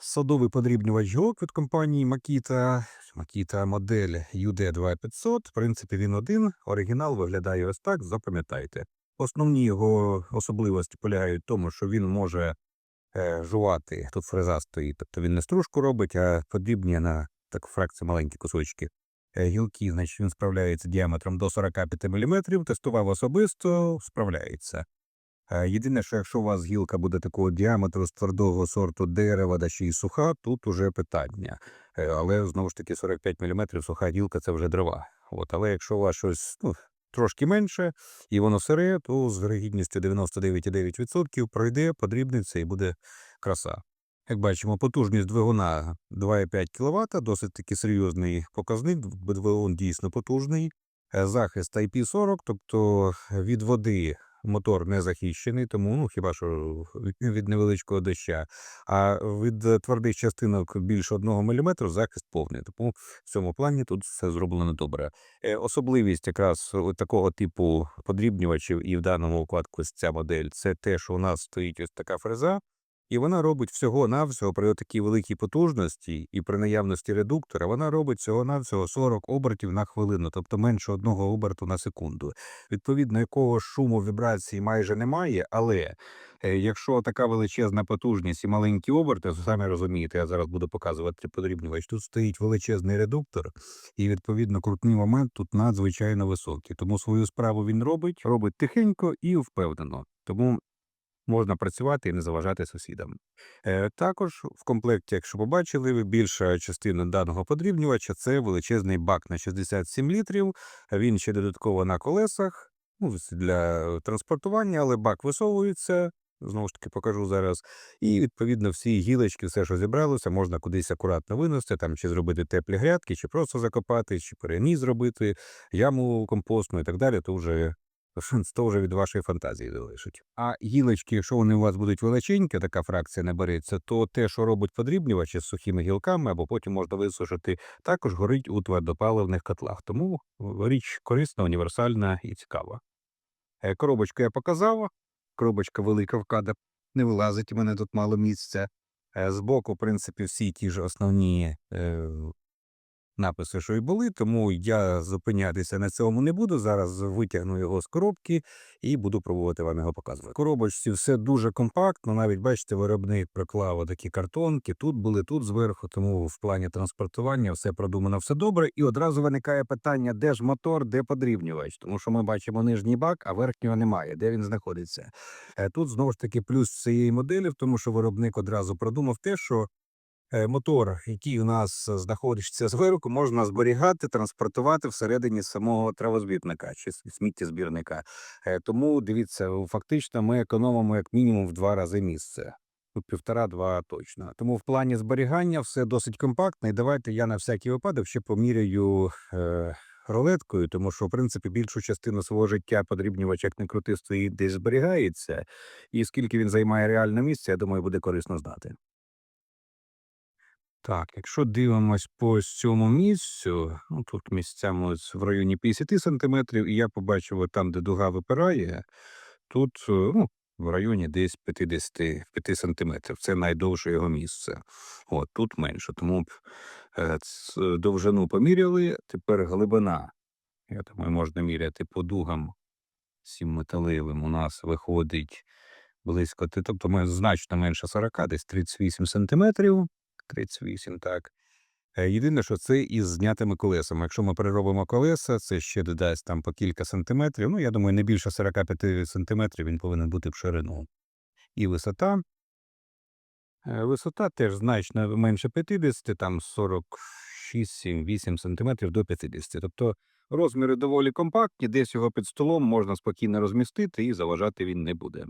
Садовий подрібнювач гілок від компанії Makita. Makita модель UD2500. В принципі, він один. Оригінал виглядає ось так. Запам'ятайте. Основні його особливості полягають в тому, що він може е, жувати. Тут фреза стоїть. Тобто він не стружку робить, а подрібнює на так фракції маленькі кусочки. Е, Гілки, значить, він справляється діаметром до 45 мм. Тестував особисто, справляється. Е, Єдине, що якщо у вас гілка буде такого діаметру з твердого сорту дерева, да ще й суха, тут уже питання. Е, Але знову ж таки 45 мм суха гілка це вже дрова. От, але якщо у вас щось ну, трошки менше і воно сире, то з вирогідністю 99,9% пройде, подрібниться і буде краса. Як бачимо, потужність двигуна 2,5 кВт, досить таки серйозний показник, двигун дійсно потужний. Е, Захист IP40, тобто від води мотор не захищений, тому ну хіба що від- невеличкого доща. А від е, твердих частинок більше 1 мм захист повний. Тому в цьому плані тут все зроблено добре. Е, Особливість якраз такого типу подрібнювачів, і в даному випадку ця модель, це те, що у нас стоїть ось така фреза. І вона робить всього-навсього при такій великій потужності і при наявності редуктора, вона робить всього-навсього 40 обертів на хвилину, тобто менше одного оберту на секунду. Відповідно, якого шуму вібрації майже немає, але е, якщо така величезна потужність і маленькі оберти, то самі розумієте, я зараз буду показувати подрібнювач. Тут стоїть величезний редуктор, і відповідно крутний момент тут надзвичайно високий. Тому свою справу він робить, робить тихенько і впевнено. Тому можна працювати і не заважати сусідам. Е, також в комплекті, якщо побачили, більша частина даного подрібнювача це величезний бак на 67 літрів. Він ще додатково на колесах ну, для транспортування, але бак висовується. Знову ж таки, покажу зараз. І відповідно всі гілочки, все, що зібралося, можна кудись акуратно винести, там чи зробити теплі грядки, чи просто закопати, чи переніс зробити, яму компостну і так далі. То вже то вже від вашої фантазії залишить. А гілочки, якщо вони у вас будуть величенькі, така фракція не береться, то те, що робить подрібнювач з сухими гілками, або потім можна висушити, також горить у твердопаливних котлах. Тому річ корисна, універсальна і цікава. Е, Коробочку я показав. Коробочка велика вкада не вилазить, у мене тут мало місця. Е, Збоку, в принципі, всі ті ж основні е, написи, що й були, тому я зупинятися на цьому не буду. Зараз витягну його з коробки і буду пробувати вам його показувати. В коробочці все дуже компактно. Навіть бачите, виробник приклав такі картонки. Тут були тут зверху, тому в плані транспортування все продумано, все добре. І одразу виникає питання, де ж мотор, де подрібнювач, тому що ми бачимо нижній бак, а верхнього немає. Де він знаходиться? Е, Тут знову ж таки плюс цієї моделі, в тому що виробник одразу продумав те, що мотор, який у нас е, знаходиться зверху, можна зберігати, транспортувати всередині самого травозбірника чи сміттєзбірника. Е, Тому дивіться, фактично ми економимо як мінімум в два рази місце. Тут півтора-два точно. Тому в плані зберігання все досить компактно. І давайте я на всякий випадок ще поміряю е, рулеткою, тому що, в принципі, більшу частину свого життя подрібнювач, як не крути, стоїть десь зберігається. І скільки він займає реальне місце, я думаю, буде корисно знати. Так, якщо дивимось по цьому місцю, ну тут місцями ось в районі 50 сантиметрів, і я побачив там, де дуга випирає, тут е, ну, в районі десь 55 сантиметрів. Це найдовше його місце. От тут менше. Тому б е, ц- довжину поміряли. Тепер глибина. Я думаю, можна міряти по дугам цим металевим. У нас виходить близько, тобто ми значно менше 40, десь 38 сантиметрів. 38, так. Е, Єдине, що це із знятими колесами. Якщо ми переробимо колеса, це ще додасть там по кілька сантиметрів. Ну, я думаю, не більше 45 сантиметрів він повинен бути в ширину. І висота. Е, Висота теж значно менше 50, там 46-8 сантиметрів до 50. Тобто розміри доволі компактні, десь його під столом можна спокійно розмістити і заважати він не буде.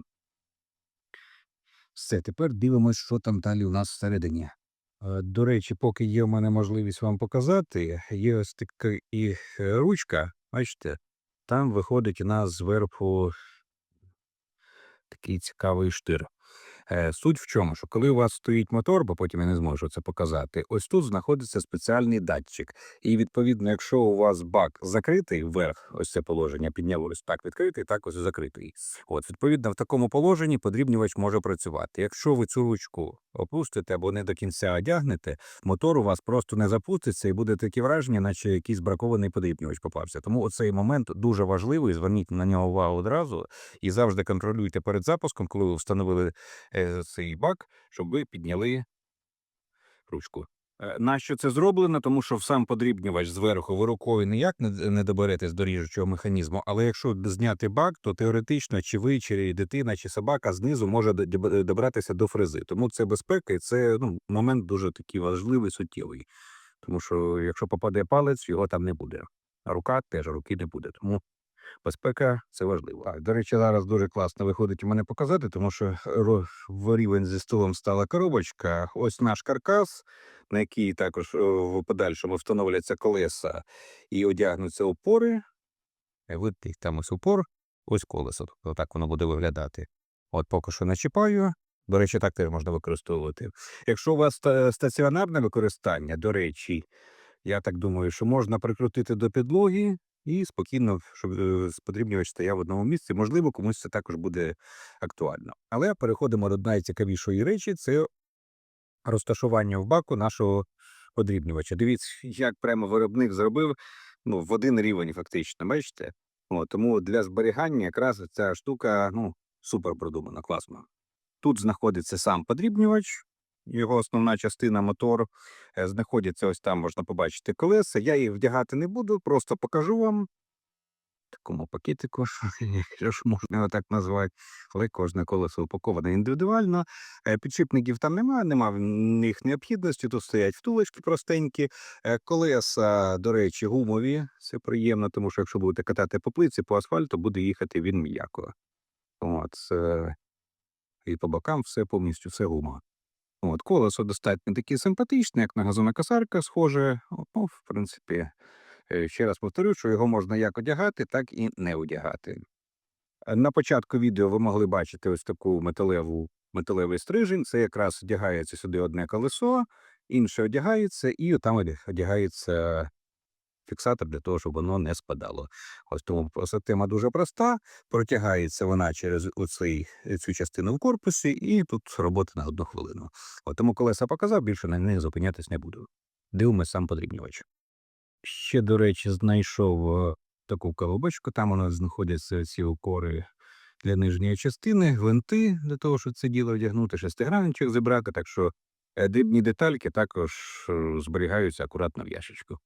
Все, тепер дивимось, що там далі у нас всередині. Е, До речі, поки є в мене можливість вам показати, є ось така і ручка, бачите, там виходить у нас зверху такий цікавий штир. Е, Суть в чому, що коли у вас стоїть мотор, бо потім я не зможу це показати, ось тут знаходиться спеціальний датчик. І відповідно, якщо у вас бак закритий вверх, ось це положення піднялось так відкритий, так ось закритий. От відповідно в такому положенні подрібнювач може працювати. Якщо ви цю ручку опустите або не до кінця одягнете, мотор у вас просто не запуститься і буде таке враження, наче якийсь бракований подрібнювач попався. Тому оцей момент дуже важливий. Зверніть на нього увагу одразу і завжди контролюйте перед запуском, коли ви встановили цей бак, щоб ви підняли ручку. Е, Нащо це зроблено? Тому що в сам подрібнювач зверху ви рукою ніяк не, не доберетесь до ріжучого механізму, але якщо зняти бак, то теоретично чи ви, чи дитина, чи собака знизу може добратися до фрези. Тому це безпека і це ну, момент дуже такий важливий, суттєвий. Тому що якщо попаде палець, його там не буде. А рука теж руки не буде. Тому безпека це важливо. А, до речі, зараз дуже класно виходить мене показати, тому що в рівень зі столом стала коробочка. Ось наш каркас, на який також в подальшому встановляться колеса і одягнуться опори. Е, Видите, там ось опор, ось колесо. Тобто так воно буде виглядати. От поки що начіпаю. До речі, так теж можна використовувати. Якщо у вас стаціонарне використання, до речі, я так думаю, що можна прикрутити до підлоги і спокійно, щоб е, подрібнювач стояв в одному місці. Можливо, комусь це також буде актуально. Але переходимо до найцікавішої речі: це розташування в баку нашого подрібнювача. Дивіться, як прямо виробник зробив ну, в один рівень, фактично. Бачите? О, тому для зберігання якраз ця штука ну, супер продумана, класно. Тут знаходиться сам подрібнювач, його основна частина мотор. Е, Знаходяться ось там, можна побачити колеса. Я їх вдягати не буду, просто покажу вам. Такому пакетику, якщо ж можна його так назвати, але кожне колесо упаковане індивідуально. Е, Підшипників там немає, немає в них необхідності. Тут стоять втулочки простенькі. Е, Колеса, до речі, гумові. Це приємно, тому що якщо будете катати по плиці, по асфальту, буде їхати він м'яко. От, і по бокам все повністю все гума. От, колесо достатньо таке симпатичне, як на газонокосарка, схоже. Ну, в принципі, е, ще раз повторю, що його можна як одягати, так і не одягати. Е, На початку відео ви могли бачити ось таку металеву, металевий стрижень. Це якраз одягається сюди одне колесо, інше одягається, і там одягається фіксатор для того, щоб воно не спадало. Ось тому просто тема дуже проста. Протягається вона через оцей, цю частину в корпусі, і тут робота на одну хвилину. От тому колеса показав, більше на них зупинятись не буду. Дивимось сам подрібнювач. Ще, до речі, знайшов е, таку коробочку. Там у нас знаходяться ці укори для нижньої частини, гвинти для того, щоб це діло одягнути, шестигранничок зібрати. Так що е, дрібні детальки також е, зберігаються акуратно в ящичку.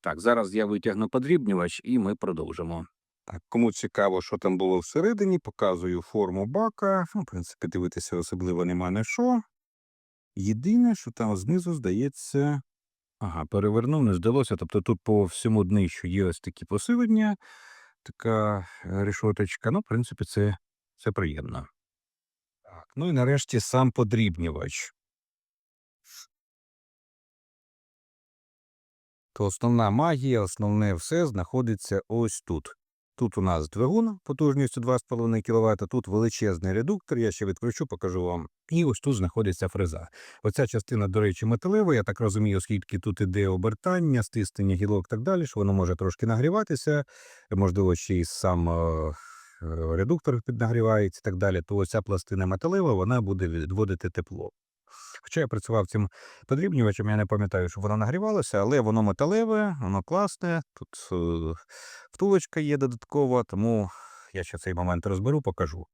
Так, зараз я витягну подрібнювач і ми продовжимо. Так, кому цікаво, що там було всередині, показую форму бака. Ну, в принципі, дивитися особливо нема на що. Єдине, що там знизу здається. Ага, перевернув, не здалося. Тобто тут по всьому днищу є ось такі посилення, така е, решоточка. Ну, в принципі, це, це приємно. Так, ну і нарешті сам подрібнювач. То основна магія, основне все знаходиться ось тут. Тут у нас двигун потужністю 2,5 кВт, тут величезний редуктор, я ще відкручу, покажу вам. І ось тут знаходиться фреза. Оця частина, до речі, металева, я так розумію, оскільки тут іде обертання, стиснення гілок і так далі, що воно може трошки нагріватися, можливо, ще й сам е, е, редуктор піднагрівається і так далі, то оця пластина металева, вона буде відводити тепло. Хоча я працював цим подрібнювачем, я не пам'ятаю, що воно нагрівалося, але воно металеве, воно класне. Тут е, втулочка є додаткова, тому я ще цей момент розберу, покажу.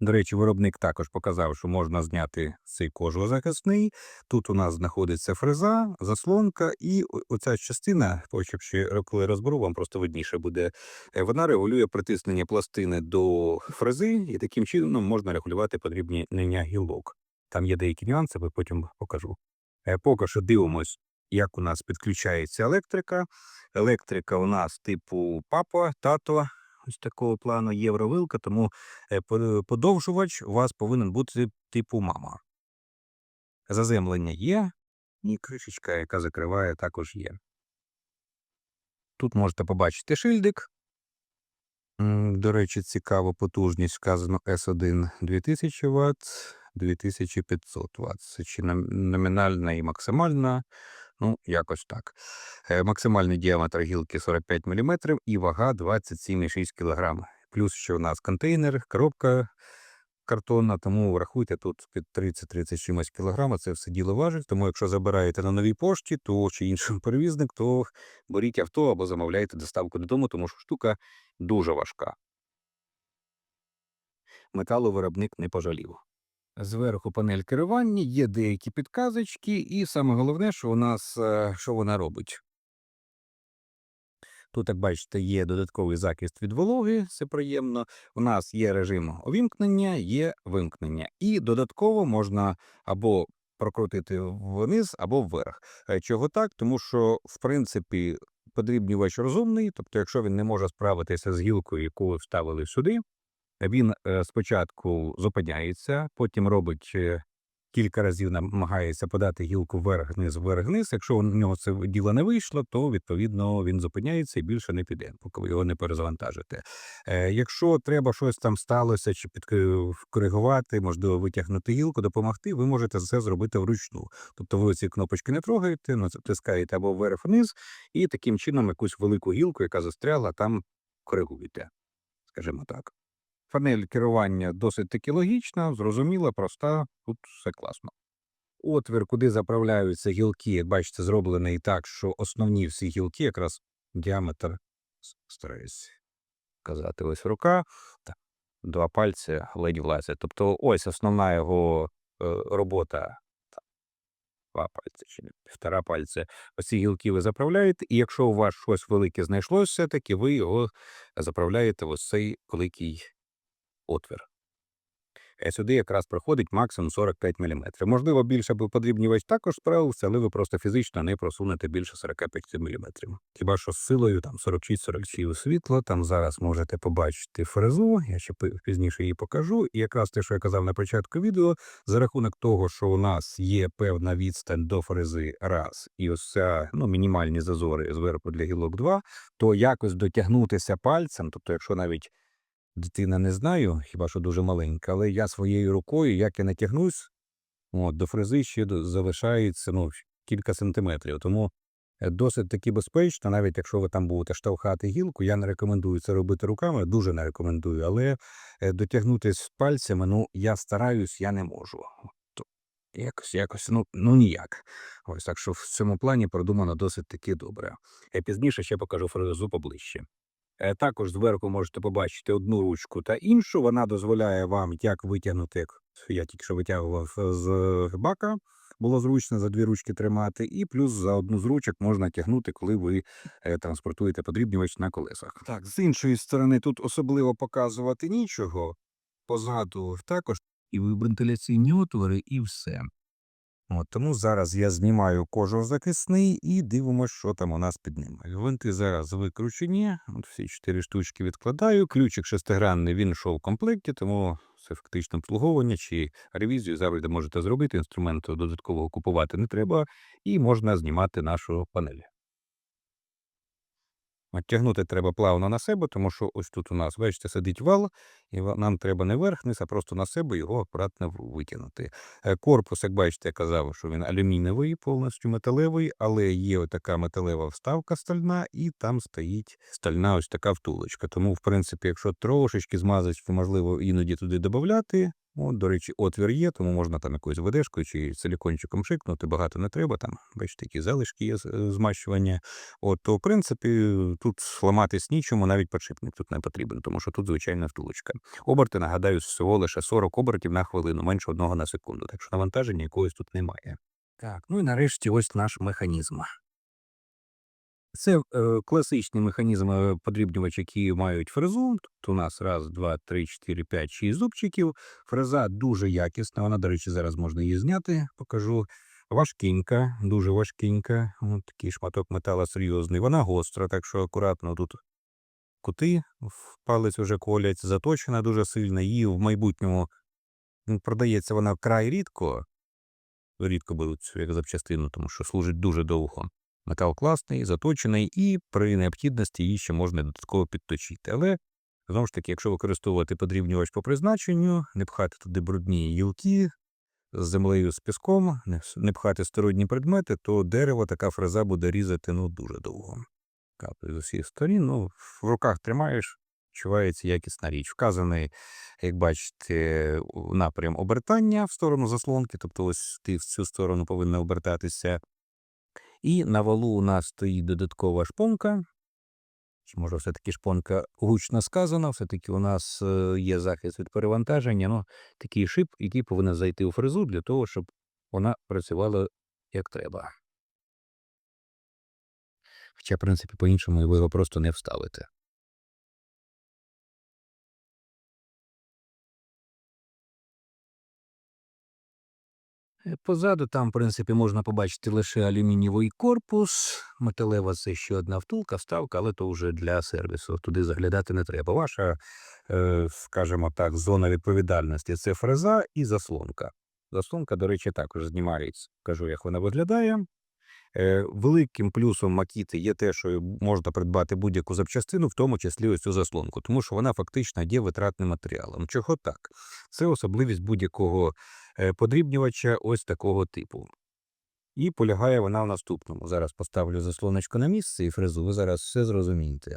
До речі, виробник також показав, що можна зняти цей кожух-захисний. Тут у нас знаходиться фреза, заслонка, і оця частина, потім коли розберу, вам просто видніше буде. е, Вона регулює притиснення пластини до фрези, і таким чином можна регулювати подрібнення гілок. Там є деякі нюанси, потім покажу. Е, Поки що дивимось, як у нас підключається електрика. Електрика у нас типу папа, тато, ось такого плану євровилка, тому е, подовжувач у вас повинен бути типу мама. Заземлення є, і кришечка, яка закриває, також є. Тут можете побачити шильдик. До речі, цікаво, потужність вказано S1 2000 Вт, 2500 Вт. Це чи номінальна і максимальна. Ну, якось так. Е, Максимальний діаметр гілки 45 мм і вага 27,6 кг. Плюс ще у нас контейнер, коробка картонна, тому врахуйте тут під 30-30 чимось кілограма, це все діло важить. Тому якщо забираєте на новій пошті, то чи інший перевізник, то беріть авто або замовляйте доставку додому, тому що штука дуже важка. Металовиробник не пожалів. Зверху панель керування, є деякі підказочки, і саме головне, що у нас е, що вона робить. Тут, як бачите, є додатковий захист від вологи, це приємно. У нас є режим увімкнення, є вимкнення. І додатково можна або прокрутити вниз, або вверх. Е, Чого так? Тому що, в принципі, подрібнювач розумний, тобто, якщо він не може справитися з гілкою, яку ви вставили сюди, він е, спочатку зупиняється, потім робить е, кілька разів намагається подати гілку вверх-вниз, вверх-вниз. Якщо у нього це діло не вийшло, то відповідно він зупиняється і більше не піде, поки ви його не перезавантажите. Е, якщо треба щось там сталося, чи підкоригувати, можливо, витягнути гілку, допомогти, ви можете це зробити вручну. Тобто ви ці кнопочки не трогаєте, натискаєте або вверх-вниз, і таким чином якусь велику гілку, яка застрягла, там коригуєте, скажімо так. Панель керування досить таки логічна, зрозуміла, проста, тут все класно. Отвір, куди заправляються гілки, як бачите, зроблений так, що основні всі гілки, якраз діаметр, стараюсь казати, ось рука, так, два пальці ледь влазять. Тобто ось основна його е, робота. Два пальці чи півтора пальця. Оці гілки ви заправляєте, і якщо у вас щось велике знайшлося, все-таки ви його заправляєте в ось цей великий отвір. Сюди якраз проходить максимум 45 мм. Можливо, більше подрібнювач також справився, але ви просто фізично не просунете більше 45 мм. Хіба що з силою там 46-47 світло, там зараз можете побачити фрезу, я ще пізніше її покажу. І якраз те, що я казав на початку відео, за рахунок того, що у нас є певна відстань до фрези раз, і ось ця ну, мінімальні зазори зверху для гілок 2, то якось дотягнутися пальцем, тобто, якщо навіть дитина не знаю, хіба що дуже маленька, але я своєю рукою, як я натягнусь, от, до фрези ще залишається ну, кілька сантиметрів. Тому е, досить таки безпечно, навіть якщо ви там будете штовхати гілку, я не рекомендую це робити руками, дуже не рекомендую, але е, дотягнутись пальцями, ну, я стараюсь, я не можу. Якось, якось, ну, ну ніяк. Ось так що в цьому плані продумано досить таки добре. Е, Пізніше ще покажу фрезу поближче. Е, Також зверху можете побачити одну ручку та іншу. Вона дозволяє вам як витягнути, як я тільки що витягував е, з бака. Було зручно за дві ручки тримати, і плюс за одну з ручок можна тягнути, коли ви е, транспортуєте подрібнювач на колесах. Так, з іншої сторони, тут особливо показувати нічого. Позаду також і вентиляційні отвори, і все. От, тому зараз я знімаю кожух-захисний і дивимося, що там у нас під ним. Гвинти зараз викручені, от всі чотири штучки відкладаю. Ключик шестигранний, він йшов в комплекті, тому це фактично обслуговування чи ревізію завжди можете зробити. Інструменту додаткового купувати не треба, і можна знімати нашу панель. Тягнути треба плавно на себе, тому що ось тут у нас, бачите, сидить вал, і нам треба не верх-низ, а просто на себе його акуратно витягнути. Е, Корпус, як бачите, я казав, що він алюмінієвий, повністю металевий, але є така металева вставка стальна, і там стоїть стальна ось така втулочка. Тому, в принципі, якщо трошечки то можливо іноді туди додати. От, до речі, отвір є, тому можна там якоюсь ведешкою чи силікончиком шикнути, багато не треба. Там, бачите, такі залишки є е, змащування. От, то, в принципі, тут ламатись нічому, навіть подшипник тут не потрібен, тому що тут звичайна втулочка. Оберти, нагадаю, всього лише 40 обертів на хвилину, менше одного на секунду. Так що навантаження якогось тут немає. Так, ну і нарешті ось наш механізм. Це е, класичний механізм е, подрібнювач, які мають фрезу. Тут у нас раз, два, три, чотири, п'ять, шість зубчиків. Фреза дуже якісна. Вона, до речі, зараз можна її зняти. Покажу. Важкінька, дуже важкінька. От такий шматок метала серйозний. Вона гостра, так що акуратно тут кути палець вже колять, заточена дуже сильно. Її в майбутньому продається вона вкрай рідко. Рідко беруть як запчастину, тому що служить дуже довго. Метал класний, заточений, і при необхідності її ще можна додатково підточити. Але Знову ж таки, якщо використовувати подрібнювач по призначенню, не пхати туди брудні гілки з землею з піском, не пхати сторонні предмети, то дерево така фреза буде різати ну дуже довго. Капає з усіх сторін. Ну, в руках тримаєш, відчувається якісна річ. Вказаний, як бачите, напрям обертання в сторону заслонки, тобто ось ти в цю сторону повинна обертатися. І на валу у нас стоїть додаткова шпонка. Може все-таки шпонка гучно сказана, все-таки у нас є захист від перевантаження, ну, такий шип, який повинен зайти у фрезу для того, щоб вона працювала як треба. Хоча, в принципі, по-іншому ви його просто не вставите. Позаду там, в принципі, можна побачити лише алюмінієвий корпус, металева це ще одна втулка, вставка, але то вже для сервісу. Туди заглядати не треба. Ваша, е, скажімо так, зона відповідальності це фреза і заслонка. Заслонка, до речі, також знімається. Кажу, як вона виглядає. Е, Великим плюсом Макіти є те, що можна придбати будь-яку запчастину, в тому числі ось цю заслонку, тому що вона фактично є витратним матеріалом. Чого так? Це особливість будь-якого е, подрібнювача ось такого типу. І полягає вона в наступному. Зараз поставлю заслоночку на місце і фрезу, ви зараз все зрозумієте.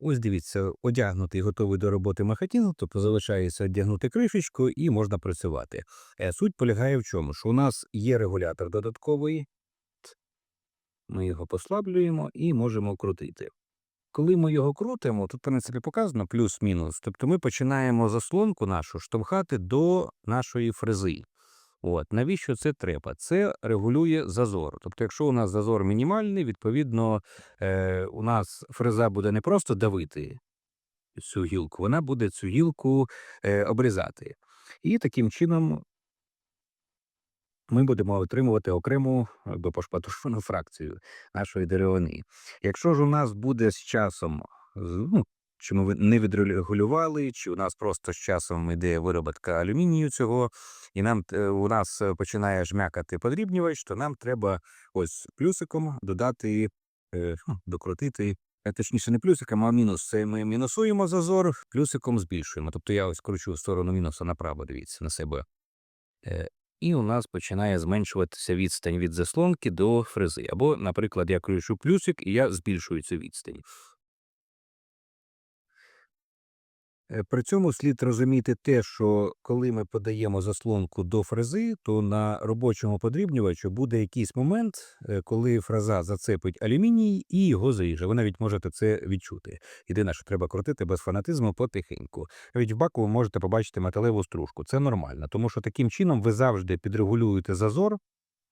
Ось дивіться, одягнутий, готовий до роботи махатін, тобто залишається одягнути кришечку і можна працювати. Е, Суть полягає в чому? Що у нас є регулятор додатковий, ми його послаблюємо і можемо крутити. Коли ми його крутимо, тут, в принципі, показано плюс-мінус. Тобто ми починаємо заслонку нашу штовхати до нашої фрези. От, навіщо це треба? Це регулює зазор. Тобто, якщо у нас зазор мінімальний, відповідно, е, у нас фреза буде не просто давити цю гілку, вона буде цю гілку е, обрізати. І таким чином ми будемо отримувати окрему якби, пошпатушену фракцію нашої деревини. Якщо ж у нас буде з часом, ну, чи ми не відрегулювали, чи у нас просто з часом йде вироботка алюмінію цього, і нам е, у нас е, починає жмякати подрібнювач, то нам треба ось плюсиком додати, е, ну, докрутити. Точніше, не плюсиком, а мінус. Це ми мінусуємо зазор, плюсиком збільшуємо. Тобто я ось кручу в сторону мінуса направо, дивіться на себе. І у нас починає зменшуватися відстань від заслонки до фрези. Або, наприклад, я кручу плюсик, і я збільшую цю відстань. Е, При цьому слід розуміти те, що коли ми подаємо заслонку до фрези, то на робочому подрібнювачу буде якийсь момент, е, коли фреза зацепить алюміній і його заріже. Ви навіть можете це відчути. Єдине, що треба крутити без фанатизму потихеньку. Навіть в баку ви можете побачити металеву стружку. Це нормально, тому що таким чином ви завжди підрегулюєте зазор.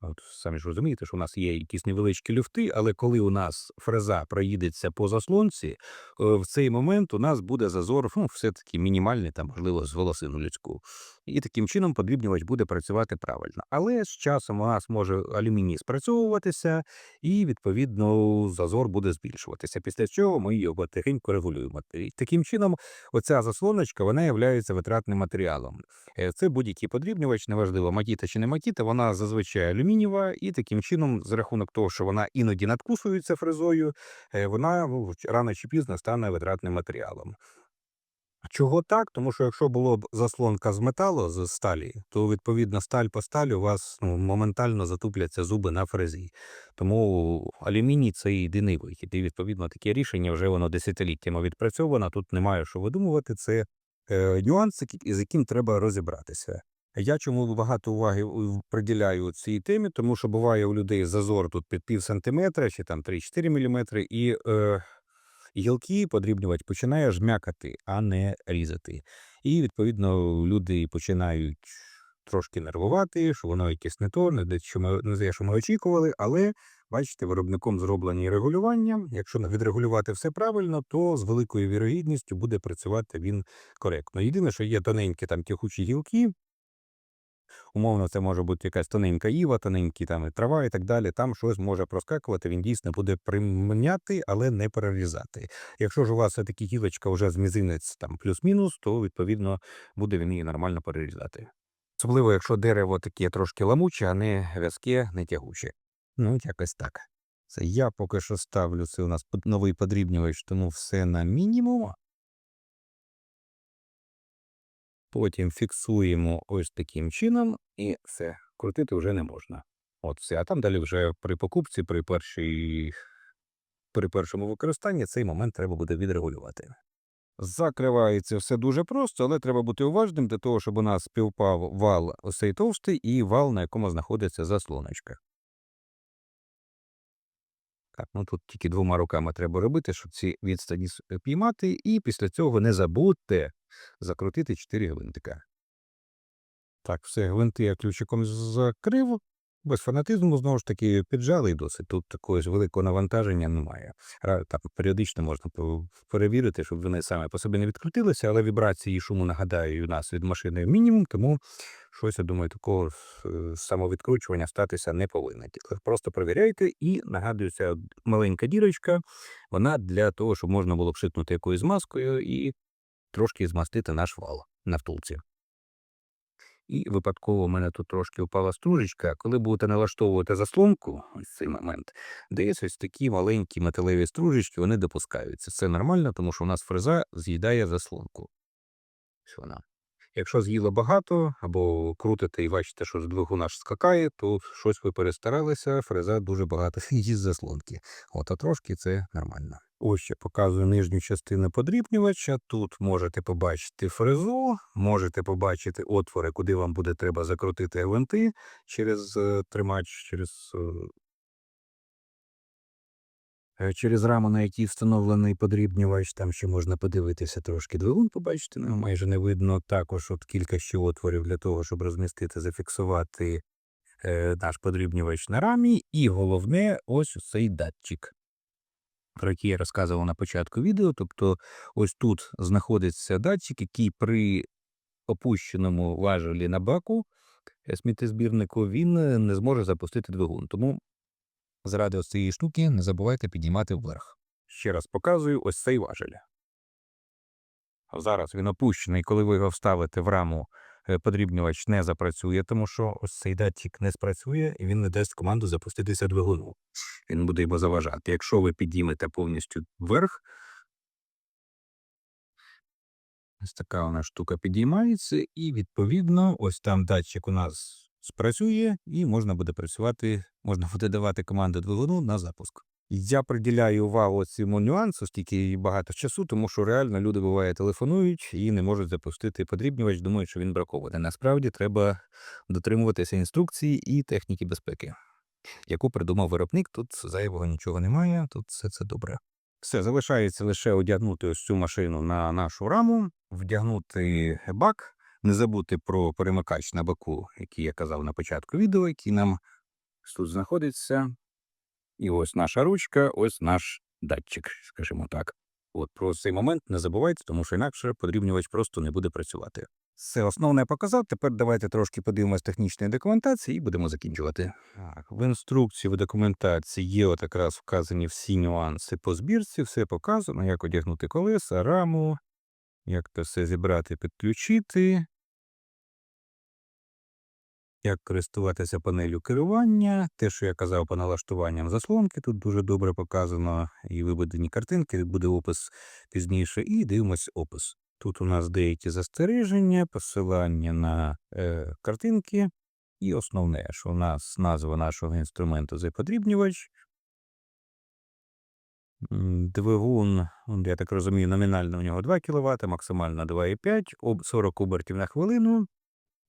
От самі ж розумієте, що у нас є якісь невеличкі люфти, але коли у нас фреза проїдеться по заслонці, е, в цей момент у нас буде зазор, ну, все-таки мінімальний, там, можливо, з волосину людську. І таким чином подрібнювач буде працювати правильно. Але з часом у нас може алюміній спрацьовуватися, і, відповідно, зазор буде збільшуватися. Після чого ми його потихеньку регулюємо. І таким чином, оця заслоночка вона є витратним матеріалом. Е, Це будь-який подрібнювач, неважливо, макіта чи не макіта, вона зазвичай алюмінієва, і таким чином, за рахунок того, що вона іноді надкусується фрезою, е, вона рано чи пізно стане витратним матеріалом. Чого так? Тому що якщо було б заслонка з металу, з сталі, то відповідно сталь по сталі у вас ну, моментально затупляться зуби на фрезі. Тому алюміній це єдиний вихід. І відповідно таке рішення вже воно десятиліттями відпрацьовано. Тут немає що видумувати. Це е, нюанс, з яким треба розібратися. Я чому багато уваги приділяю цій темі, тому що буває у людей зазор тут під пів сантиметра чи там 3-4 міліметри, і е, гілки подрібнювати починає жмякати, а не різати. І відповідно люди починають трошки нервувати, що воно якесь не то, не те, що ми не те, що ми очікували, але бачите, виробником зроблені регулювання. Якщо відрегулювати все правильно, то з великою вірогідністю буде працювати він коректно. Єдине, що є тоненькі там тягучі гілки. Умовно, це може бути якась тоненька іва, тоненькі там і трава і так далі. Там щось може проскакувати, він дійсно буде примняти, але не перерізати. Якщо ж у вас все-таки гілочка вже з мізинець там плюс-мінус, то відповідно буде він її нормально перерізати. Особливо, якщо дерево таке трошки ламуче, а не в'язке, не тягуче. Ну, якось так. Це я поки що ставлю це у нас новий подрібнювач, тому все на мінімум. Потім фіксуємо ось таким чином, і все, крутити вже не можна. От все. А там далі вже при покупці, при першій, при першому використанні цей момент треба буде відрегулювати. Закривається все дуже просто, але треба бути уважним для того, щоб у нас співпав вал цей товстий і вал, на якому знаходиться заслоночка. Так, ну тут тільки двома руками треба робити, щоб ці відстані піймати, і після цього не забудьте закрутити 4 гвинтика. Так, все, гвинти я ключиком закрив. Без фанатизму, знову ж таки, піджали досить. Тут такого великого навантаження немає. Там періодично можна перевірити, щоб вони саме по собі не відкрутилися, але вібрації і шуму, нагадаю, у нас від машини мінімум, тому щось, я думаю, такого е, самовідкручування статися не повинно. Просто перевіряйте і нагадую, ця маленька дірочка, вона для того, щоб можна було пшикнути якоюсь маскою і трошки змастити наш вал на втулці. І випадково у мене тут трошки впала стружечка. Коли будете налаштовувати заслонку, ось цей момент, десь ось такі маленькі металеві стружечки, вони допускаються. Це нормально, тому що у нас фреза з'їдає заслонку. Ось вона. Якщо з'їла багато, або крутите і бачите, що з двигун аж скакає, то щось ви перестаралися, фреза дуже багато їсть заслонки. От, а трошки це нормально. Ось ще показую нижню частину подрібнювача. Тут можете побачити фрезу, можете побачити отвори, куди вам буде треба закрутити гвинти через е, тримач, через е, Е, Через раму, на якій встановлений подрібнювач, там ще можна подивитися трошки двигун, побачити, ну, майже не видно. Також от кілька ще отворів для того, щоб розмістити, зафіксувати наш подрібнювач на рамі. І головне, ось цей датчик, про який я розказував на початку відео. Тобто, ось тут знаходиться датчик, який при опущеному важелі на баку е, сміттєзбірнику він е, не зможе запустити двигун. Тому Заради ось цієї штуки не забувайте піднімати вверх. Ще раз показую ось цей важель. Зараз він опущений, коли ви його вставите в раму, подрібнювач не запрацює, тому що ось цей датчик не спрацює і він не дасть команду запуститися двигуну. Він буде йому заважати. Якщо ви підіймете повністю вверх, ось така вона штука підіймається, і відповідно, ось там датчик у нас спрацює, і можна буде працювати, можна буде давати команду двигуну на запуск. Я приділяю увагу цьому нюансу, оскільки багато часу, тому що реально люди буває телефонують і не можуть запустити подрібнювач, думають, що він бракований. Насправді треба дотримуватися інструкції і техніки безпеки, яку придумав виробник. Тут зайвого нічого немає, тут все це добре. Все, залишається лише одягнути ось цю машину на нашу раму, вдягнути бак, не забути про перемикач на боку, який я казав на початку відео, який нам тут знаходиться. І ось наша ручка, ось наш датчик, скажімо так. От про цей момент не забувайте, тому що інакше подрібнювач просто не буде працювати. Все основне показав. Тепер давайте трошки подивимось технічної документації і будемо закінчувати. Так, в інструкції в документації є от якраз вказані всі нюанси по збірці, все показано, як одягнути колеса, раму, як це все зібрати, підключити, як користуватися панелью керування. Те, що я казав по налаштуванням заслонки, тут дуже добре показано, і виведені картинки, буде опис пізніше, і дивимось опис. Тут у нас деякі застереження, посилання на е, картинки, і основне, що у нас назва нашого інструменту заподрібнювач. Двигун, я так розумію, номінально у нього 2 кВт, максимально 2,5, 40 обертів на хвилину.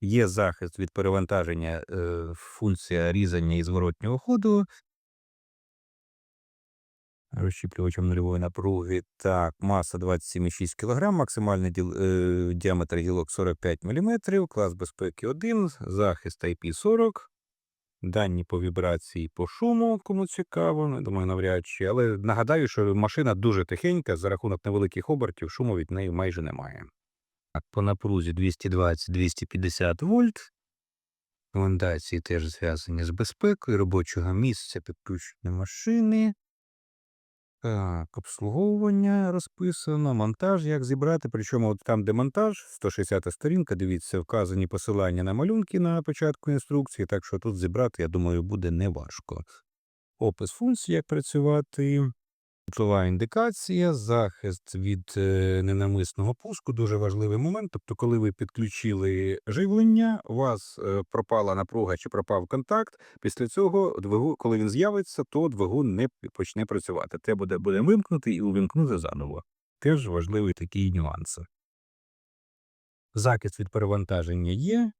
Є захист від перевантаження, е, функція різання і зворотнього ходу. Розщіплювачем нульової напруги. Так, маса 27,6 кг, максимальний е, діаметр гілок 45 мм, клас безпеки 1, захист IP40, дані по вібрації по шуму, кому цікаво, думаю, навряд чи. Але нагадаю, що машина дуже тихенька, за рахунок невеликих обертів шуму від неї майже немає. По напрузі 220-250 вольт. Рекомендації теж зв'язані з безпекою робочого місця підключення машини. Так, обслуговування розписано, монтаж, як зібрати. Причому от там, де монтаж, 160 сторінка, дивіться, вказані посилання на малюнки на початку інструкції, так що тут зібрати, я думаю, буде неважко. Опис функцій, як працювати. Світлова індикація, захист від е, ненамисного пуску дуже важливий момент. Тобто, коли ви підключили живлення, у вас е, пропала напруга чи пропав контакт. Після цього двигун, коли він з'явиться, то двигун не почне працювати. Те буде, буде вимкнути і увімкнути заново. Теж важливий такий нюанс. Захист від перевантаження є.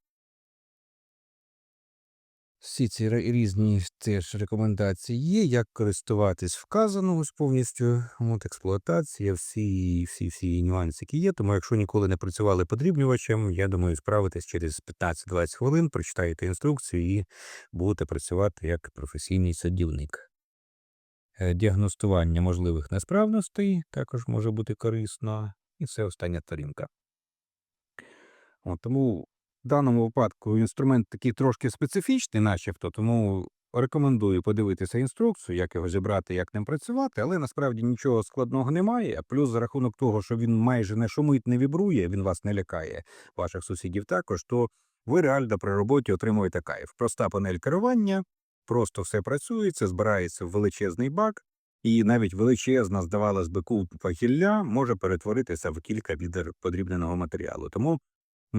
Всі ці різні теж рекомендації є, як користуватись вказано повністю. От експлуатація, всі, всі, всі нюанси, які є. Тому, якщо ніколи не працювали подрібнювачем, я думаю, справитесь через 15-20 хвилин, прочитаєте інструкцію і будете працювати як професійний садівник. Е, Діагностування можливих несправностей також може бути корисно. І це остання сторінка. Тому даному випадку інструмент такий трошки специфічний, начебто, тому рекомендую подивитися інструкцію, як його зібрати, як ним працювати, але насправді нічого складного немає. Плюс за рахунок того, що він майже не шумить, не вібрує, він вас не лякає, ваших сусідів також, то ви реально при роботі отримуєте кайф. Проста панель керування, просто все працює, збирається в величезний бак. І навіть величезна, здавалось би, купа гілля може перетворитися в кілька відер подрібненого матеріалу. Тому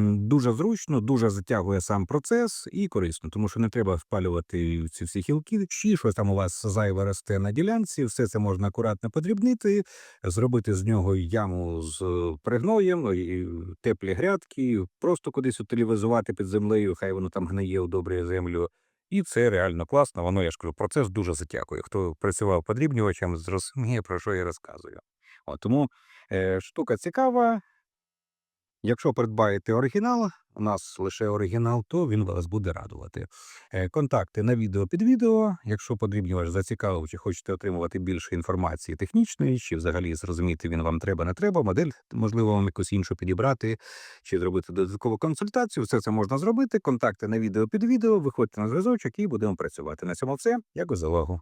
Дуже зручно, дуже затягує сам процес і корисно, тому що не треба спалювати ці всі хілки, чи щось там у вас зайве росте на ділянці. Все це можна акуратно подрібнити, зробити з нього яму з е, пригноєм, і теплі грядки, просто кудись утилізувати під землею, хай воно там гниє, удобрює землю. І це реально класно. Воно я ж кажу, процес дуже затягує. Хто працював подрібнювачем, зрозуміє про що я розказую. От, тому е, штука цікава. Якщо придбаєте оригінал, у нас лише оригінал, то він вас буде радувати. Е, Контакти на відео під відео. Якщо подрібнювач зацікавив, чи хочете отримувати більше інформації технічної, чи взагалі зрозуміти він вам треба, не треба, модель, можливо, вам якусь іншу підібрати, чи зробити додаткову консультацію, все це можна зробити. Контакти на відео під відео, виходьте на зв'язочок і будемо працювати. На цьому все. Дякую за увагу.